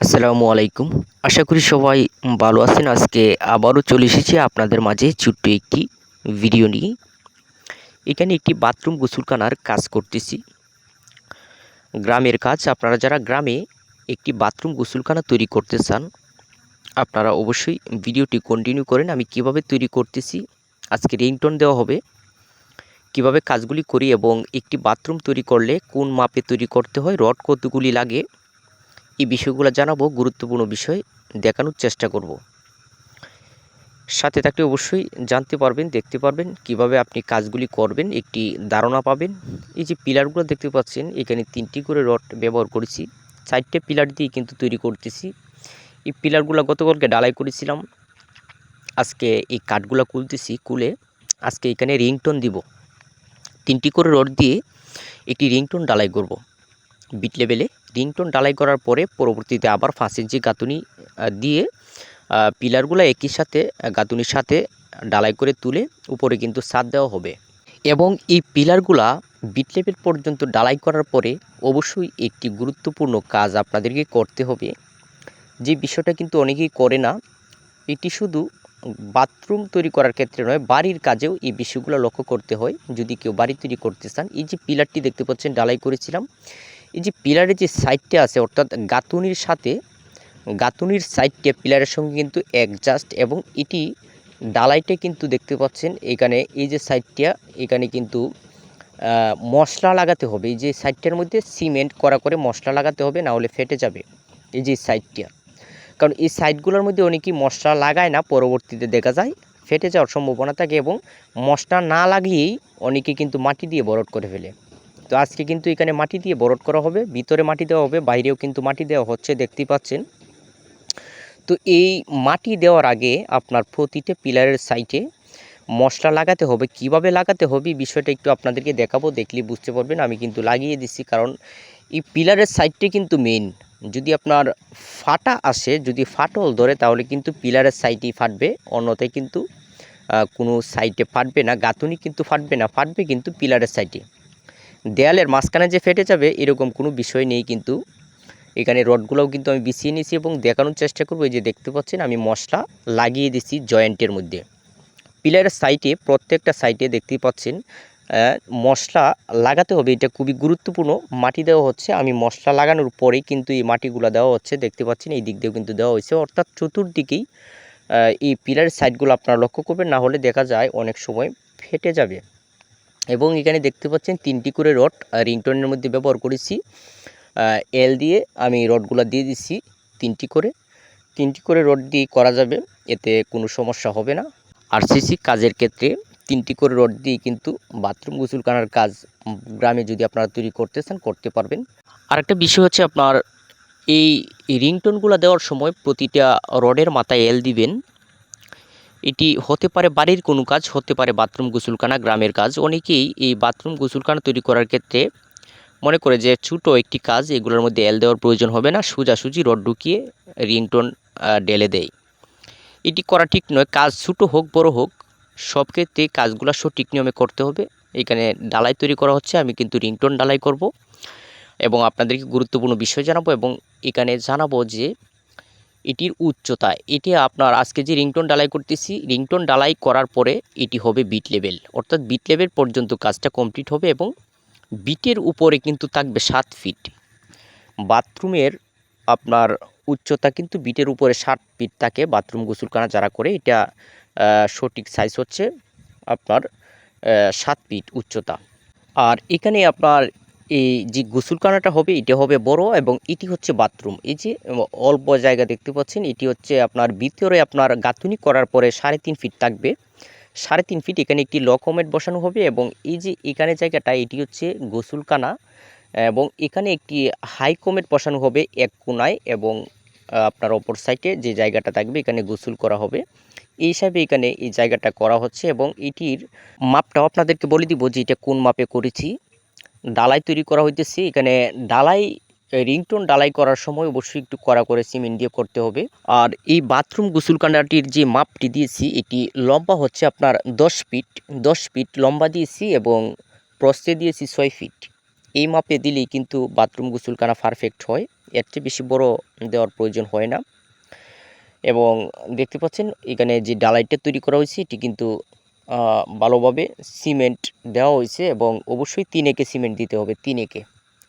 আসসালামু আলাইকুম। আশা করি সবাই ভালো আছেন। আজকে আবারও চলে এসেছি আপনাদের মাঝে ছোট্ট একটি ভিডিও নিয়ে। এখানে একটি বাথরুম গোসলখানার কাজ করতেছি। গ্রামের কাজ। আপনারা যারা গ্রামে একটি বাথরুম গোসলখানা তৈরি করতে চান, আপনারা অবশ্যই ভিডিওটি কন্টিনিউ করেন। আমি কীভাবে তৈরি করতেছি, আজকে রিংটোন দেওয়া হবে। কীভাবে কাজগুলি করি এবং একটি বাথরুম তৈরি করলে কোন মাপে তৈরি করতে হয়, রড কতগুলি লাগে এই বিষয়গুলো জানাব, গুরুত্বপূর্ণ বিষয় দেখানোর চেষ্টা করব। সাথে থাকলে অবশ্যই জানতে পারবেন, দেখতে পারবেন কীভাবে আপনি কাজগুলি করবেন, একটি ধারণা পাবেন। এই যে পিলারগুলো দেখতে পাচ্ছেন, এখানে তিনটি করে রড ব্যবহার করেছি। চারটে পিলার দিয়ে কিন্তু তৈরি করতেছি। এই পিলারগুলো গতকালকে ডালাই করেছিলাম। আজকে এই কাঠগুলো খুলতেছি কুলে আজকে এখানে রিংটোন দিব। তিনটি করে রড দিয়ে একটি রিংটোন ডালাই করব। বিট লেভেলে রিংটোন ডালাই করার পরে পরবর্তীতে আবার পাঁচ ইঞ্চি গাঁথুনি দিয়ে পিলারগুলো একই সাথে গাঁথুনির সাথে ডালাই করে তুলে উপরে কিন্তু ছাদ দেওয়া হবে। এবং এই পিলারগুলা বিটলেপের পর্যন্ত ডালাই করার পরে অবশ্যই একটি গুরুত্বপূর্ণ কাজ আপনাদেরকে করতে হবে। যে বিষয়টা কিন্তু অনেকেই করে না, এটি শুধু বাথরুম তৈরি করার ক্ষেত্রে নয়, বাড়ির কাজেও এই বিষয়গুলো লক্ষ্য করতে হয়। যদি কেউ বাড়ি তৈরি করতে চান, এই যে পিলারটি দেখতে পাচ্ছেন, ডালাই করেছিলাম এই যে পিলারের যে সাইডটা আছে, অর্থাৎ গাঁথুনির সাথে, গাঁথুনির সাইডটা পিলারের সঙ্গে কিন্তু অ্যাডজাস্ট এবং এটি ডালাইটা কিন্তু দেখতে পাচ্ছেন, এখানে এই যে সাইডটা, এখানে কিন্তু মশলা লাগাতে হবে। এই যে সাইডটার মধ্যে সিমেন্ট করা করে মশলা লাগাতে হবে, না হলে ফেটে যাবে এই যে সাইডটা। কারণ এই সাইডগুলোর মধ্যে অনেকেই মশলা লাগায় না, পরবর্তীতে দেখা যায় ফেটে যাওয়ার সম্ভাবনা থাকে এবং মশলা না লাগিয়েই অনেকে কিন্তু মাটি দিয়ে বরট করে ফেলে। তো আজকে কিন্তু এখানে মাটি দিয়ে বরট করা হবে, ভিতরে মাটি দেওয়া হবে, বাইরেও কিন্তু মাটি দেওয়া হচ্ছে, দেখতেই পাচ্ছেন। তো এই মাটি দেওয়ার আগে আপনার প্রতিটা পিলারের সাইটে মশলা লাগাতে হবে। কীভাবে লাগাতে হবে বিষয়টা একটু আপনাদেরকে দেখাবো, দেখলে বুঝতে পারবেন। আমি কিন্তু লাগিয়ে দিচ্ছি, কারণ এই পিলারের সাইডটি কিন্তু মেইন যদি আপনার ফাটা আসে, যদি ফাটল ধরে, তাহলে কিন্তু পিলারের সাইডই ফাটবে। অন্যথায় কিন্তু কোনো সাইডে ফাটবে না, গাঁথুনি কিন্তু ফাটবে না, ফাটবে কিন্তু পিলারের সাইডে। দেয়ালের মাঝখানে যে ফেটে যাবে, এরকম কোনো বিষয় নেই কিন্তু। এখানে রডগুলোও কিন্তু আমি বিছিয়ে নিয়েছি এবং দেখানোর চেষ্টা করব। এই যে দেখতে পাচ্ছেন, আমি মশলা লাগিয়ে দিছি জয়েন্টের মধ্যে। পিলারের সাইটে প্রত্যেকটা সাইটে দেখতেই পাচ্ছেন মশলা লাগাতে হবে। এটা খুবই গুরুত্বপূর্ণ। মাটি দেওয়া হচ্ছে। আমি মশলা লাগানোর পরেই কিন্তু এই মাটিগুলো দেওয়া হচ্ছে। দেখতে পাচ্ছেন, এই দিক দিয়েও কিন্তু দেওয়া হয়েছে। অর্থাৎ চতুর্দিকেই এই পিলারের সাইডগুলো আপনারা লক্ষ্য করবেন, না হলে দেখা যায় অনেক সময় ফেটে যাবে। এবং এখানে দেখতে পাচ্ছেন তিনটি করে রড রিংটনের মধ্যে ব্যবহার করেছি। এল দিয়ে আমি রডগুলো দিয়ে দিচ্ছি তিনটি করে। তিনটি করে রড দিয়ে করা যাবে, এতে কোনো সমস্যা হবে না। আর সিসি কাজের ক্ষেত্রে তিনটি করে রড দিয়ে কিন্তু বাথরুম গোসলখানার কাজ গ্রামে যদি আপনারা তৈরি করতে চান করতে পারবেন। আরেকটা বিষয় হচ্ছে আপনার এই রিংটোনগুলো দেওয়ার সময় প্রতিটা রডের মাথায় এল দিবেন। এটি হতে পারে বাড়ির কোনো কাজ, হতে পারে বাথরুম, গোসলখানা, গ্রামের কাজ। অনেকেই এই বাথরুম, গোসলখানা তৈরি করার ক্ষেত্রে মনে করে যে ছোটো একটি কাজ, এগুলোর মধ্যে এল দেওয়ার প্রয়োজন হবে না। সোজাসুজি রড ঢুকিয়ে রিংটোন ঢেলে দেয় এটি করা ঠিক নয়। কাজ ছোটো হোক, বড় হোক, সব ক্ষেত্রে কাজগুলো সঠিক নিয়মে করতে হবে। এখানে ডালাই তৈরি করা হচ্ছে, আমি কিন্তু রিংটোন ডালাই করব এবং আপনাদেরকে গুরুত্বপূর্ণ বিষয় জানাব এবং এখানে জানাব যে এটির উচ্চতা। এটি আপনার আজকে যে রিংটোন ডালাই করতেছি, রিংটোন ডালাই করার পরে এটি হবে বিট লেভেল। অর্থাৎ বিট লেভেল পর্যন্ত কাজটা কমপ্লিট হবে এবং বিটের উপরে কিন্তু থাকবে সাত ফিট। বাথরুমের আপনার উচ্চতা কিন্তু বিটের উপরে ষাট ফিট থাকে, বাথরুম গোসলখানা যারা করে, এটা সঠিক সাইজ হচ্ছে আপনার সাত ফিট উচ্চতা। আর এখানে আপনার এই যে গোসলখানাটা হবে, এটা হবে বড় এবং এটি হচ্ছে বাথরুম। এই যে অল্প জায়গা দেখতে পাচ্ছেন, এটি হচ্ছে আপনার ভিতরে আপনার গাঁথুনি করার পরে সাড়ে তিন ফিট থাকবে। সাড়ে তিন ফিট এখানে একটি ল কমেট বসানো হবে এবং এই যে এখানে জায়গাটা, এটি হচ্ছে গোসলখানা এবং এখানে একটি হাই কমেট বসানো হবে এক কোনায় এবং আপনার অপর সাইডে যে জায়গাটা থাকবে, এখানে গোসল করা হবে। এই হিসাবে এখানে এই জায়গাটা করা হচ্ছে এবং এটির মাপটাও আপনাদেরকে বলে দিব যে এটা কোন মাপে করেছি। ডালাই তৈরি করা হইতেছে। এখানে ডালাই রিংটোন ডালাই করার সময় অবশ্যই একটু কড়া করে সিমেন্ট দিয়ে করতে হবে। আর এই বাথরুম গোসলখানাটির যে মাপটি দিয়েছি, এটি লম্বা হচ্ছে আপনার দশ ফিট। দশ ফিট লম্বা দিয়েছি এবং প্রস্থে দিয়েছি ছয় ফিট। এই মাপে দিলেই কিন্তু বাথরুম গোসলখানা পারফেক্ট হয়। এর চেয়ে বেশি বড় দেওয়ার প্রয়োজন হয় না। এবং দেখতে পাচ্ছেন, এখানে যে ডালাইটা তৈরি করা হয়েছে, এটি কিন্তু ভালোভাবে সিমেন্ট দেওয়া হয়েছে এবং অবশ্যই তিন একে সিমেন্ট দিতে হবে তিন একে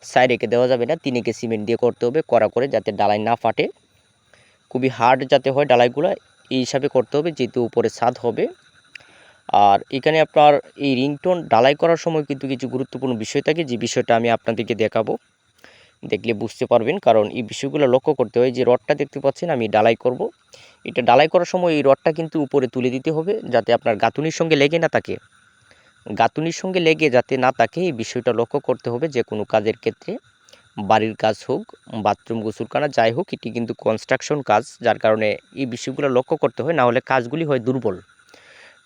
সাইড একে দেওয়া যাবে না তিন একে সিমেন্ট দিয়ে করতে হবে করা করে যাতে ডালাই না ফাটে। খুবই হার্ড যাতে হয় ডালাইগুলো, এই হিসাবে করতে হবে যেহেতু উপরে ছাদ হবে। আর এখানে আপনার এই রিংটোন ডালাই করার সময় কিন্তু কিছু গুরুত্বপূর্ণ বিষয় থাকে, যে বিষয়টা আমি আপনাদেরকে দেখাবো। দেখলে বুঝতে পারবেন, কারণ এই বিষয়গুলো লক্ষ্য করতে হয় যে রডটা দেখতে পাচ্ছেন, আমি ডালাই করব। এটা ডালাই করার সময় এই রডটা কিন্তু উপরে তুলে দিতে হবে যাতে আপনার গাঁথুনির সঙ্গে লেগে না থাকে। গাঁথুনির সঙ্গে লেগে যাতে না থাকে, এই বিষয়টা লক্ষ্য করতে হবে যে কোনো কাজের ক্ষেত্রে, বাড়ির কাজ হোক, বাথরুম, গোসলখানা, যাই হোক, এটি কিন্তু কনস্ট্রাকশন কাজ, যার কারণে এই বিষয়গুলো লক্ষ্য করতে হয়, না হলে কাজগুলি হয় দুর্বল।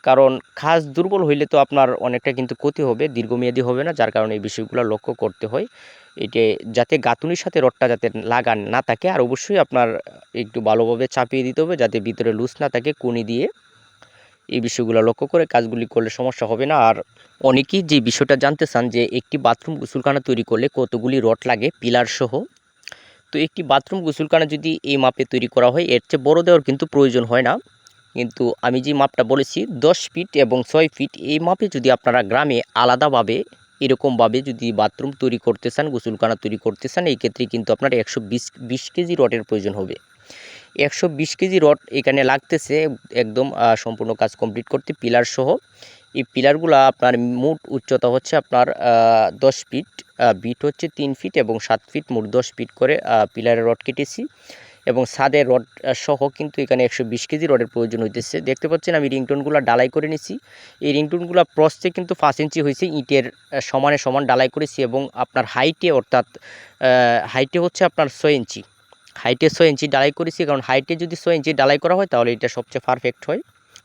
কারণ খাস দুর্বল হইলে তো আপনার অনেকটা কিন্তু ক্ষতি হবে, দীর্ঘমেয়াদী হবে না, যার কারণে এই বিষয়গুলো লক্ষ্য করতে হয়। এটি যাতে গাঁথুনির সাথে রডটা যাতে লাগান না থাকে, আর অবশ্যই আপনার একটু ভালোভাবে চাপিয়ে দিতে হবে, যাতে ভিতরে লুজ না থাকে কুনি দিয়ে। এই বিষয়গুলো লক্ষ্য করে কাজগুলি করলে সমস্যা হবে না। আর অনেকেই যে বিষয়টা জানতে চান যে একটি বাথরুম গোসলখানা তৈরি করলে কতগুলি রড লাগে, পিলার সহ। তো একটি বাথরুম গোসলখানা যদি এই মাপে তৈরি করা হয়, এর চেয়ে বড় দেওয়ার কিন্তু প্রয়োজন হয় না। কিন্তু আমি যে মাপটা বলেছি, দশ ফিট এবং ছয় ফিট এই মাপে যদি আপনারা গ্রামে আলাদাভাবে, এরকমভাবে যদি বাথরুম তৈরি করতে চান, গোসলখানা তৈরি করতে চান, এই ক্ষেত্রে কিন্তু আপনার একশো বিশ কেজি রডের প্রয়োজন হবে। একশো বিশ কেজি রড এখানে লাগতেছে, একদম সম্পূর্ণ কাজ কমপ্লিট করতে পিলার সহ। এই পিলারগুলো আপনার মোট উচ্চতা হচ্ছে আপনার দশ ফিট বিট হচ্ছে তিন ফিট এবং সাত ফিট মোট দশ ফিট করে পিলারের রড কেটেছি। এবং ছাদের রড সহ কিন্তু এখানে একশো বিশ কেজি রডের প্রয়োজন হইতেছে। দেখতে পাচ্ছেন আমি রিংটোনগুলো ডালাই করে নিছি। এই রিংটোনগুলো প্রস্থে কিন্তু পাঁচ ইঞ্চি হয়েছে ইটের সমানে সমান ডালাই করেছি এবং আপনার হাইটে অর্থাৎ হাইটে হচ্ছে আপনার ছয় ইঞ্চি। হাইটে ছয় ইঞ্চি ডালাই করেছি, কারণ হাইটে যদি ছয় ইঞ্চি ডালাই করা হয় তাহলে এটা সবচেয়ে পারফেক্ট হয়।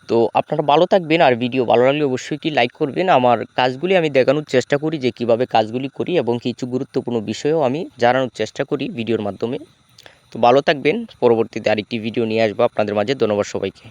তো আপনারা ভালো থাকবেন আর ভিডিও ভালো লাগলে অবশ্যই কি লাইক করবেন। আমার কাজগুলি আমি দেখানোর চেষ্টা করি যে কীভাবে কাজগুলি করি এবং কিছু গুরুত্বপূর্ণ বিষয়েও আমি জানানোর চেষ্টা করি ভিডিওর মাধ্যমে। তো ভালো থাকবেন। পরবর্তীতে আরেকটি ভিডিও নিয়ে আসব আপনাদের মাঝে। ধন্যবাদ সবাইকে।